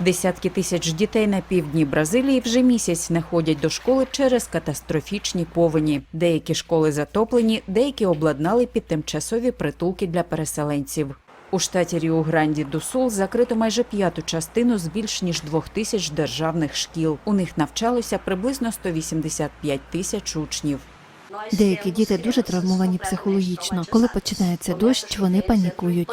Десятки тисяч дітей на півдні Бразилії вже місяць не ходять до школи через катастрофічні повені. Деякі школи затоплені, деякі обладнали під тимчасові притулки для переселенців. У штаті Ріу-Гранді-ду-Сул закрито майже п'яту частину з більш ніж двох тисяч державних шкіл. У них навчалося приблизно 185 тисяч учнів. Деякі діти дуже травмовані психологічно. Коли починається дощ, вони панікують.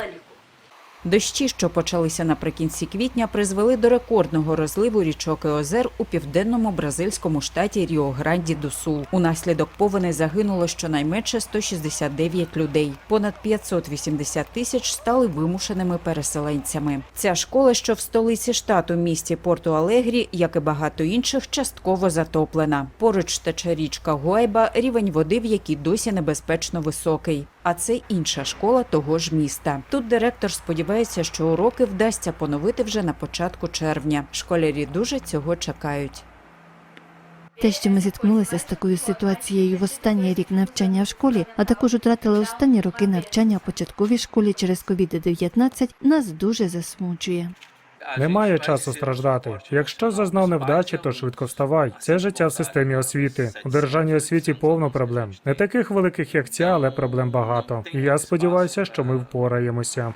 Дощі, що почалися наприкінці квітня, призвели до рекордного розливу річок і озер у південному бразильському штаті Ріо-Гранді-ду-Сул. Унаслідок повені загинуло щонайменше 169 людей. Понад 580 тисяч стали вимушеними переселенцями. Ця школа, що в столиці штату місті Порту Алегрі, як і багато інших, частково затоплена. Поруч тече річка Гуайба, рівень води, в якій досі небезпечно високий. А це інша школа того ж міста. Тут директор сподівається, що уроки вдасться поновити вже на початку червня. Школярі дуже цього чекають. Те, що ми зіткнулися з такою ситуацією в останній рік навчання в школі, а також втратили останні роки навчання в початковій школі через COVID-19, нас дуже засмучує. Немає часу страждати. Якщо зазнав невдачі, то швидко вставай. Це життя в системі освіти. У державній освіті повно проблем. Не таких великих, як ця, але проблем багато. І я сподіваюся, що ми впораємося.